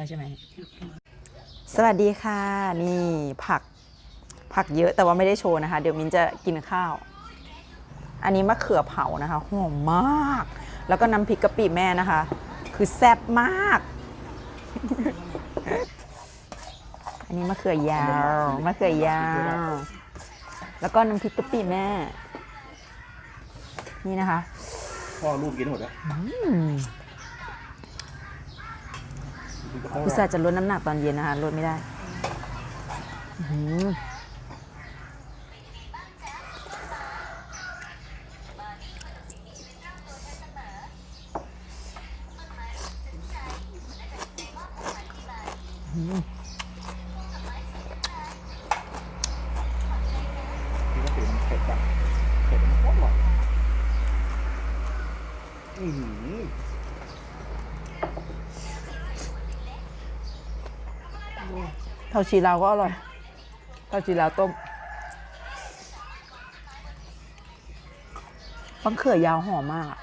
แล้วใช่ไหมสวัสดีค่ะ นี่ผักผักเยอะแต่ว่าไม่ได้โชว์นะคะ เดี๋ยวมินจะกินข้าว อันนี้มะเขือเผานะคะหอมมาก แล้วก็น้ำพริกกะปิแม่นะคะ คือแซ่บมาก อันนี้มะเขือยาวมะเขือยาวแล้วก็น้ำพริกกะปิแม่ นี่นะคะพ่อรูปกินหมดแล้ว อืมอุตส่าห์จะลดน้ำหนักตอนเย็นนะคะลดไม่ได้อื้อหืออื้อหือนี่ก็ถือมันเผ็ดแบบเผ็ดมันโคตรอร่อยอือหือ เท่าชีลาวก็อร่อย เท่าชีลาวต้มปังเขือยาวหอมมากอะ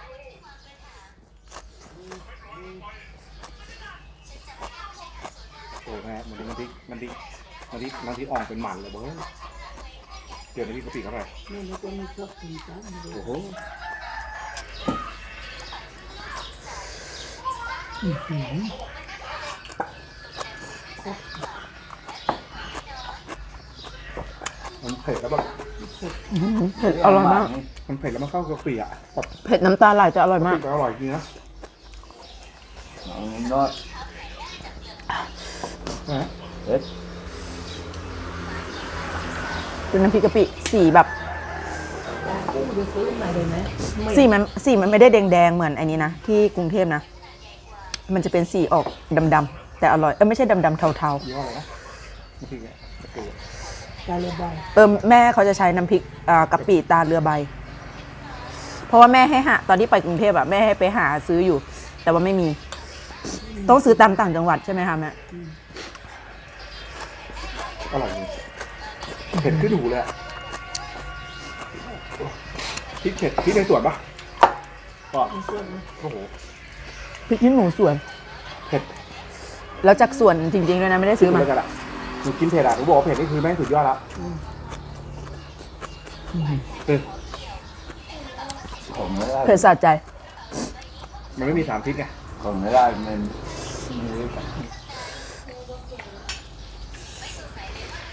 โอ้แม่มันดิมันพริมันพริมันพริมันพริอ่องเป็นหมันเลยเบ้ยเดี๋ยวน้ำพริกกะปิเข้าไปแม่นี่ก็ม่ชอบกินจ้าไม่รู้โอ้โหมันเผ็ดแล้วแบบเผ็ดอร่อยมาก มันเผ็ดแล้วมันเข้ากับกะปิอะแบบเผ็ดน้ำตาไหลจะอร่อยมาก ก็อร่อยจริงนะยอดนะเผ็ดเป็นน้ำพริกกะปิสีแบบกุ้งจะซื้อมาเลยไหมไม่สีมันสีมันไม่ได้แดงๆเหมือนอันนี้นะ ที่กรุงเทพนะ มันจะเป็นสีออกดำๆแต่อร่อยเออไม่ใช่ดำๆเทายี่ ห้ออะไรนะน้ำพริกอะกะปิอะกาเลยบายๆเออแม่เขาจะใช้น้ำพริกอ่ากะปิตาเรือใบ เพราะว่าแม่ให้หาตอนที่ไปกรุงเทพอะแม่ให้ไปหาซื้ออยู่ แต่ว่าไม่มี ต้องซื้อตามต่างจังหวัดใช่ไหมคะแม่อร่อยจริงเผ็ดขึ้นหูเลยอะพริกเผ็ดพริกในสวนปะก็ไม่เชื่อนะโอ้โหพริกขี้หนูสวนเผ็ดแล้วจากสวนจริงๆด้วยนะไม่ได้ซื้อมาแล้วกันอะ หนูกินเผ็ดอะหนูบอกว่าเผ็ดนี่คือแม่งสุดยอดแล้วเออผมไม่ได้เผ็ดสะใจ มันไม่มีสามพริกไงผมไม่ได้มันไม่รู้จัก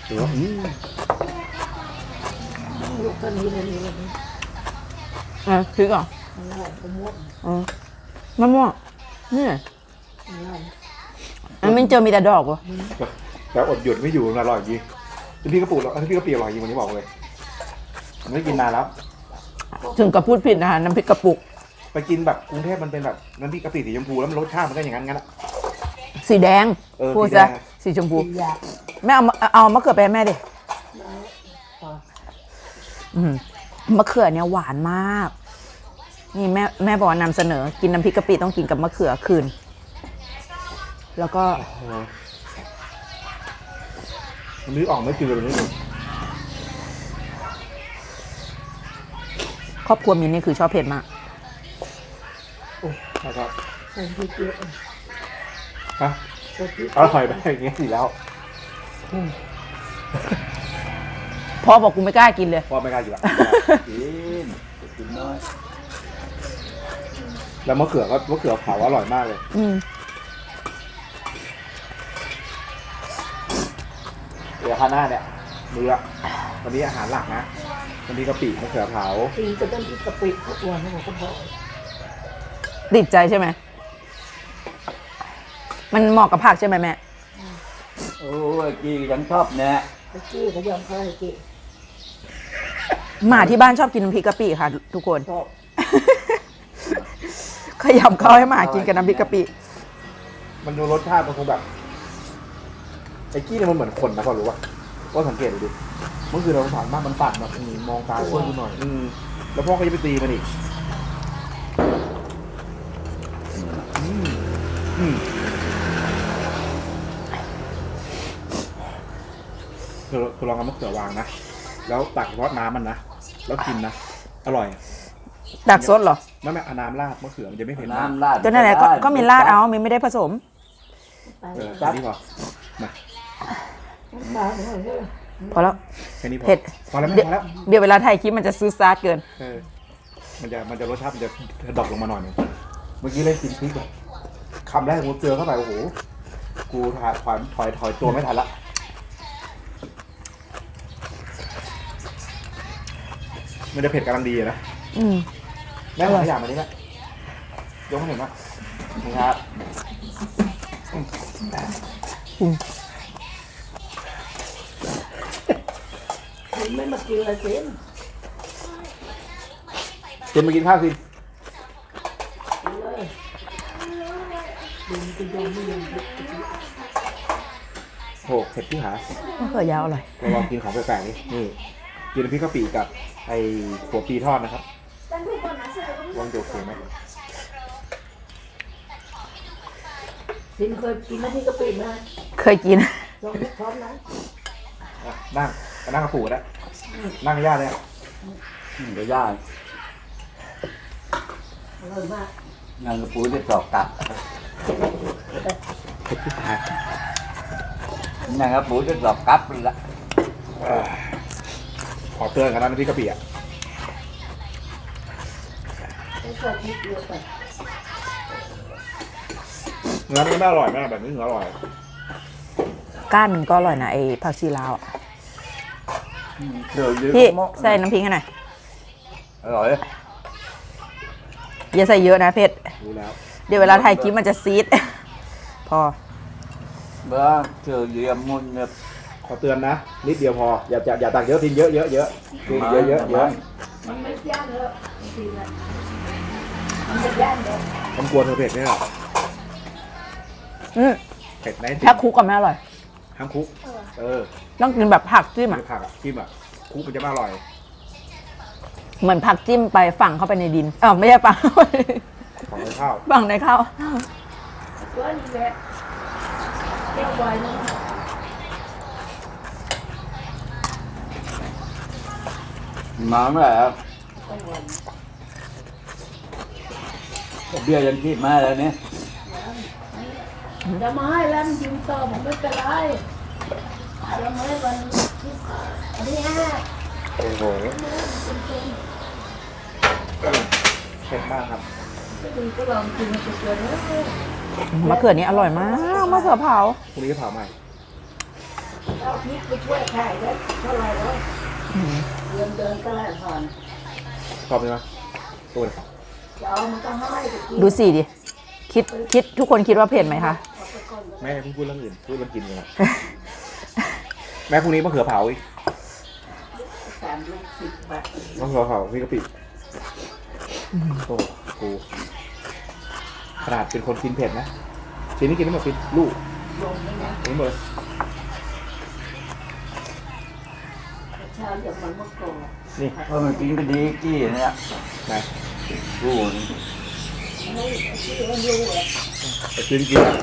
หรือว่าอืมลูกเท่านี้เลยนี่เลยอะพริกเหรอะมันอร่อยก็ม่วงอ๋อมะม่วงนี่มันอร่อยอันมันเจอมีแต่ดอกวะ แต่อดหยุดไม่อยู่มันอร่อยจริงน้ำพริกกระปุกน้ำพริกกะปิอร่อยจริงวันนี้บอกเลยผมไม่ได้กินนานแล้ว ถึงกับพูดผิดนะคะน้ำพริกกระปุก ไปกินแบบกรุงเทพมันเป็นแบบน้ำพริกกะปิสีชมพูแล้วมันรสชาติมันก็อย่างนั้นงั้นอะ สีแดงเออพูดสีแดซะง สีชมพูกินยาแม่เอามาเอามะเขือไปให้แม่ดิพออืมมะเขือเนี่ยหวานมาก นี่แม่แม่บอกว่านำเสนอ กินน้ำพริกกะปิต้องกินกับมะเขือคืน แล้วก็เออ มันนึกออกไม่จืดเลยนี่ครอบครัวมินนี่คือชอบเผ็ดมากโอ้นะครับใส่พริกเยอะฮะใส่พริกอร่อยไปอย่างเงี้ยสิแล้วพ่อบอกกูไม่กล้ากินเลยพ่อไม่กล้าอยู่ละกินกินน้อยแล้วมะเขือก็มะเขือเผาอร่อยมากเลย อืม เดี๋ยวข้างหน้าเนี่ยมื้อละวันนี้อาหารหลักนะวันนี้กะปิมะเขือเผาตีก็ต้องที่กะปิทุกวันนะผมก็บอกติดใจใช่ไหม มันเหมาะกับผักใช่ไหมแม่ โอ้ยกี่ยังชอบแน่ไอ้กี้เขายอมเขาไอ้กี้หมาที่บ้านชอบกินน้ำพริกกะปิค่ะ ทุกคน ชอบขยำข้าวให้หมากินกับน้ำพริกกะปิ มันดูรสชาติมันคงแบบ ไอ้กี้เนี่ยมันเหมือนคนนะพอรู้ป่ะว่าสังเกตดูดิเมื่อคืนเราผ่านมากมันปั่นแบบอืมมองตาช่วยดูหน่อยอืมแล้วพ่อก็จะไปตีมันอีกอืมอืมเธอเธอลองเอามะเขือวางนะ แล้วตักเฉพาะน้ำมันนะ แล้วกินนะ อร่อย ดักซดเหรอ ไม่ไม่เอาน้ำราดมะเขือมันจะไม่เผ็ดมากน้ำราดก็นั่นแหละก็ก็มีราดเอามีไม่ได้ผสมไปเออแค่นี้พอมา พอแล้ว แค่นี้พอเผ็ด พอแล้วไม่เดี๋ยวพอแล้วเดี๋ยวเวลาถ่ายคลิปมันจะซูซาดเกิน เออมันจะมันจะรสชาติมันจะดรอปลงมาหน่อยหนึงเมื่อกี้เล่นกินพริกแบบคำแรกกูเจอเข้าไปโอ้โหกูถอยถอยถอยถอยตัวไม่ทันละมันจะเผ็ดกำลังดีอะนะอืม แม่ขอขยะมานี้นะยกให้เห็นนะนี่ครับ กินอะไรเส้นเจนมากินข้าวสิกินเลยดึงไปยอมไม่ยอมเด็กโหเผ็ดที่หามะเขือยาวอร่อยเราลองกินของแปลกๆนี่นี่กินน้ำพริกกะปิกับไอ้หัวปีทอดนะครับลองดูโอเคไหมสินเคยกินน้ำพริกกะปิไหมเคยกินลองพร้อมนะอะนั่งมานั่งกับปู่นะ นั่งกับย่าเลยอะเดี๋ยวย่างอร่อยมากงานกระปูได้สอบกลับเผ็ดที่หายงานกระปูได้สอบกลับเลยละขอเตือนกันนะน้ำพริกกะปิอะไม่ใส่พริกเยอะไปเนื้อมันไม่อร่อยแม่แบบนี้เนื้ออร่อย ก้านมันก็อร่อยนะไอ้ผักชีลาวอะ เดี๋ยวยืพี่มใส่น้ำพริกให้หน่อยออร่อยอย่าใส่เยอะนะเผ็ดรู้แล้วเดี๋ยวเวลาถ่ายคลิปมันจะซีด พอเบื่อเจอเยี่ยมมุนเนี่ยขอเตือนนะนิดเดียวพออย่าอย่าอย่าตักเยอะทิ้งเยอะเยอะเยอะทิ้งเยอะเยอะเยอะมันไม่ย่างแล้วจริงๆนะมันจะย่างเดี๋ยวมันกลัวเธอเผ็ดไหมล่ะอืมเผ็ดไหมถ้าคลุกก็ไม่อร่อยห้ามคุก เออต้องกินแบบผักจิ้มไม่อะผักอะจิ้มอะคุกมันจะไม่อร่อย เหมือนผักจิ้มไปฝังเข้าไปในดินเออไม่ใช่ฝังเข้าไปของในข้าวฝังในข้าวตัวนี้แหละเจ้าไว้นะมาเมื่อไหร่ครับต้องไว้เบี้ยยังคิดมาแล้วเนี่ยจะมาให้แล้วมันยิงต่อผมไม่เป็นไร โอ้โหเผ็ดมากครับก็ดีก็ลองกินมันจะเกินนะมะเขือนี้อร่อยมากมะเขือเผาพรุ่งนี้จะเผาใหม่เอาพริกไปช่วยขายได้เท่าไหร่แล้วเดินเดินก็แล่ผ่านชอบไหมวะตัวไหนจะเอามันก็ให้ไปกินดูสิดิ คิดคิดทุกคนคิดว่าเผ็ดไหมคะเอาไปก่อนแม่เพิ่งพูดเรื่องอื่นพูดเรื่องกินกันละแม่พรุ่งนี้มะเขือเผาอีกสามลูกสิบบาทมะเขือเผาพี่กะปิโอ้กูขนาดเป็นคนกินเผ็ดนะชิ้นนี้กินได้หมดสิลูกลงนี่นะอันนี้หมดเลยเช้าเดี๋ยวมันมะกอกนี่เพราะมันกินก็ดีกี้เนี่ยไหนกูนี่ให้ที่ให้รู้อะแต่กินกินอะ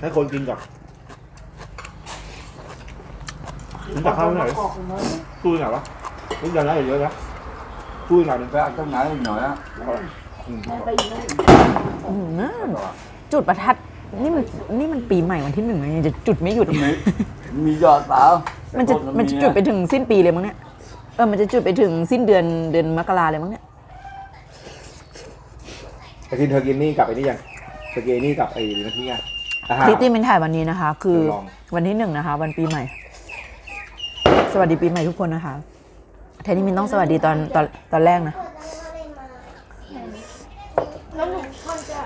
ให้คนกินก่อน มึงตักข้าวไปหน่อยดิมะกอกน้อยตู้ไหนวะมึงยังไงเยอะนะตู้ไหนหนึ่งไปเอาต้นไหนหน่อยอะอืมแม่ไปอยู่นั่นอืมจุดประทัดนี่มันนี่มันปีใหม่วันที่หนึ่งแล้วยังจะจุดไม่หยุด มีมียอดเปล่ามันจะมันจะจุดไปถึงสิ้นปีเลยมั้งเนี่ยเออมันจะจุดไปถึงสิ้นเดือนเดือนมกราเลยมั้งเนี่ยแต่กินเธอกินนี่กับไอ้นี่ยังเธอกินไอ้นี่กับไอ้น้ำพริกไงอาหารคลิปที่มินถ่ายวันนี้นะคะ คือเดี๋ยวลองวันที่หนึ่งนะคะ วันปีใหม่ สวัสดีปีใหม่ทุกคนนะคะแทนที่มินต้องสวัสดีตอนตอนตอนแรกนะแล้วหนูทอนจ้ะ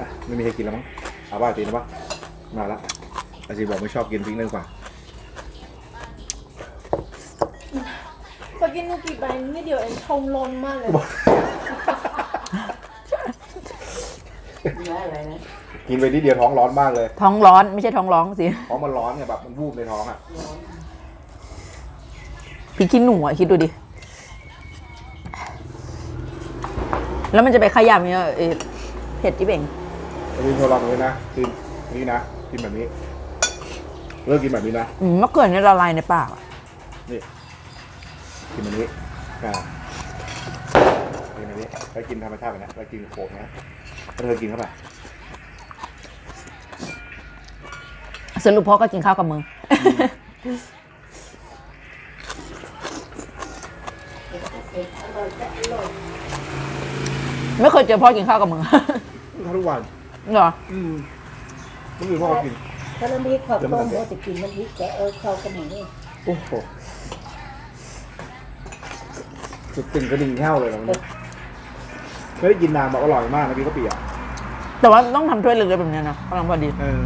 อะไม่มีใครกินแล้วมั้งเอาบ้าตีนะปะมาละอาจีบอกไม่ชอบกินพริกเลยกว่าพอกินนูกี่ใบนิดเดียวเองทงลนมากเลย อะไรนะกินไปทีเดียวท้องร้อนมากเลย ท้องร้อนไม่ใช่ท้องร้องสิท้องมันร้อนไงแบบมันวูบในท้องอะพี่คิดหนูอะคิดดูดิ แล้วมันจะไปขยำเนี่ยเอ่อเผ็ดที่เบ่งอาจีทดลองเลยนะกินนี่นะกินแบบนี้ เลิกกินแบบนี้นะ อืมมะเขือเนี่ยละลายในปากอะนี่กินแบบนี้อ่ากินอันนี้แล้วกินธรรมชาติแบบนี้แล้วกินโขกนะแล้ว เธอกินเข้าไปสรุปพ่อก็กินข้าวกับมึง ไม่เคยเจอพ่อกินข้าวกับมึงกินข้าวทุกวันเหรอ อืมเมื่อคืนพ่อก็กิน ถ้าน้ำพริกข้าวต้มเราจะกินน้ำพริกแกะเออเข้ากันอย่างนี้โอ้โหสุดตึงกระดิ่งแห้วเลยนะวันนี้ไม่ได้กินนานบอกอร่อยมากนะพี่ก็เปียก แต่ว่าต้องทำถ้วยเล็กๆแบบเนี้ยนะกำลังพอดี เออ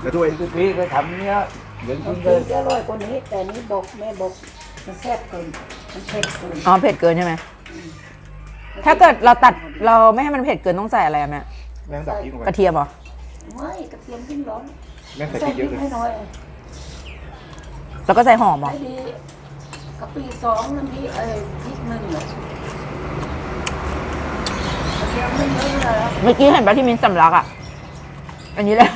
แล้วด้วยพี่พี่ก็ทำเนี้ยเดี๋ยวน้ำกินพเลริยกจะอร่อยกว่านี้ แต่นี่บอกแม่บอกมันแซ่บเกินมันเผ็ดเกินอ๋อเผ็ดเกินใช่ไหม ถ้าเกิดเราตัดเราไม่ให้มันเผ็ดเกินต้องใส่อะไรอะแม่แม่งดับพริกลงกไประเทียมเหรอไม่กระเทียมยิ่งร้อนแม่งใส่ใส่พริกพเยริอะเลยกให้น้อยแล้วก็ใส่หอมเหรอ ไอ้ดีกะปิสองน้ำพริกเอ้ยพริกหนึ่งเลยกระเทียมไม่เยอะ เลยนะเมื่อกี้เห็นปะที่มินสำลักอะ อันนี้แหละ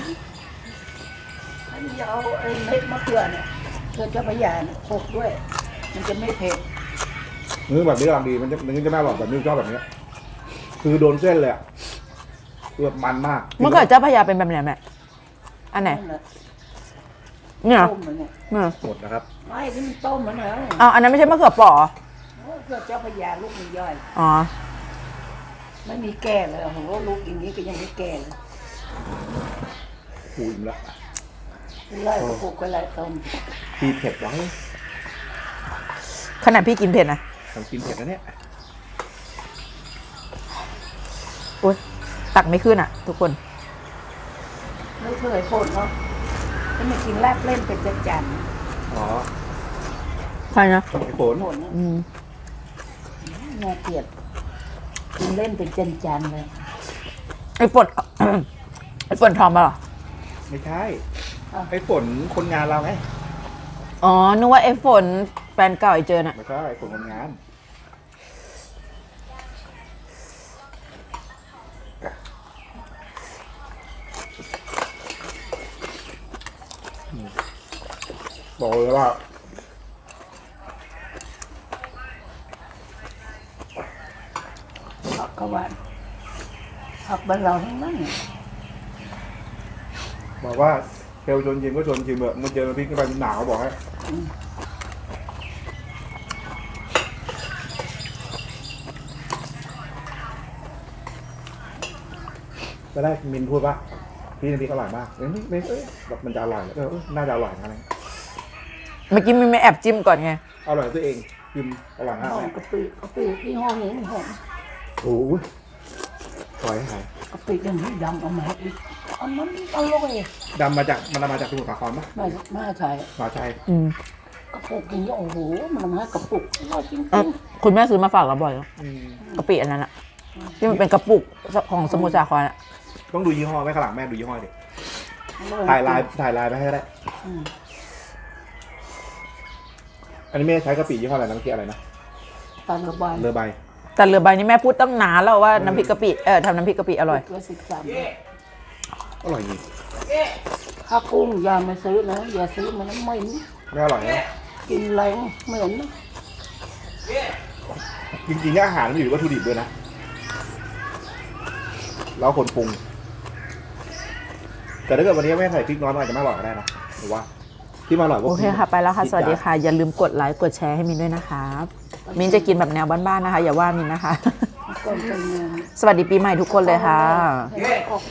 อันนี้เอาไอ้เม็ดมะเขือเนี่ยเขือเจ้าพระยาเนี่ยโขลกด้วย มันจะไม่เผ็ดเนื้อแบบนี้กำลังดีมันจะมันจะไม่อร่อยแบบนี้ชอบแบบเนี้ยคือโดนเส้นเลยอะคือแบบมันมากเมื่อก่อนเจ้าพระยาเป็นแบบไหนแม่อันไหนนั่นแหละเนี่ยเหรอต้มมันเนี่ยเนี่ยหมดนะครับไม่ที่มันต้มมันแล้วอ้าวอันนั้นไม่ใช่มะเขือเปราะเหรอเขือเจ้าพระยาลูกมันย่อยอ๋อ ไม่มีแก่เลยโอ้โหลูกอย่างนี้ก็ยังไม่แก่เลยปูอิ่มละไล่ก็ปลูกไว้ไล่ต้มพีเผ็ดไว้ขนาดพี่กินเผ็ดนะทำกินเผ็ดนะเนี่ยอุ้ยตักไม่ขึ้นอะ ทุกคน ไม่เคยฝนเนาะถ้าไม่กินแลบเล่นเป็นจันจันอ๋อใช่นะไอ้ฝนฝนนะอืมน่าเกลียด กินเล่นเป็นจันจันเลย ไอ้ฝน ไอ้ฝนทอมปะเหรอ ไม่ใช่ไอ้ฝนคนงานเราไงอ๋อ นึกว่าไอ้ฝนแฟนเก่าไอ้เจอน่ะ ไม่ใช่ไอ้ฝนคนงานอืมบอกเลยว่า ผักกะวันผักบ้านเราทั้งนั้นบอกว่าเทลชวนชิมก็ชวนชิมเถอะมันเจอน้ำพริกเข้าไปมันหนาวบอกให้ก็ได้มินพูดว่าพี่น้ำพริกอร่อยมากเอ้ยไม่ไม่เอ้ยแบบมันจะอร่อยเออเออน่าจะอร่อยนะอะไรเมื่อกี้มีไม่แอบจิ้มก่อนไง อร่อยตัวเองชิมอร่อยมากหอเลมยกะปิกะปิที่ห้องนี้หอม โอ้โหปล่อยให้หายกะปิอย่างนี้ดำเอามาให้ดิอันนั้นอร่อยดำมาจากมันมาจากสมุทรสาครปะไม่ไม่ใช่มาใช่อืมกระปุกอย่างนี้โอ้โหมันมาให้กระปุกอร่อยจริงเอ้าคุณแม่ซื้อมาฝากเราบ่อยแล้วอืมกะปิอันนั้นอะที่มันเป็นกระปุกของสมุทรสาครอะต้องดูยี่ห้อไหมข้างหลังแม่ดูยี่ห้อดิๆอร่อถ่ายลายถ่ายลายไปให้ก็ได้อืมอันนี้แม่ใช้กะปิยี่ห้ออะไรนะเมื่อกี้อะไรนะตาลกระบายเรือใบ แต่เรือใบนี้แม่พูดตั้งนานแล้วว่าน้ำพริกกะปิเออทำน้ำพริกกะปิอร่อย ตัวสิบสามอร่อยจริงถ้ากุ้งอย่ามาซื้อนะ อย่าซื้อมันน้ำไม่ไม่อร่อยนะกินแรงเหมือนนะจริงๆเนี่ยอาหารมันอยู่ที่วัตถุดิบด้วยนะ แล้วคนปรุง แต่ถ้าเกิดวันนี้แม่ใส่พริกน้อยมันอาจจะไม่อร่อยก็ได้นะหรือว่า ที่มาอร่อยว่าโอเคค่ะ ไปแล้วค่ะ สวัสดีค่ะ อย่าลืมกดไลค์ กดแชร์ให้มินด้วยนะครับ มินจะกินแบบแนวบ้านๆนะคะ อย่าว่ามินนะคะ ก่อนเป็นงานสวัสดีปีใหม่ทุกคนเลยค่ะให้ครอบครัว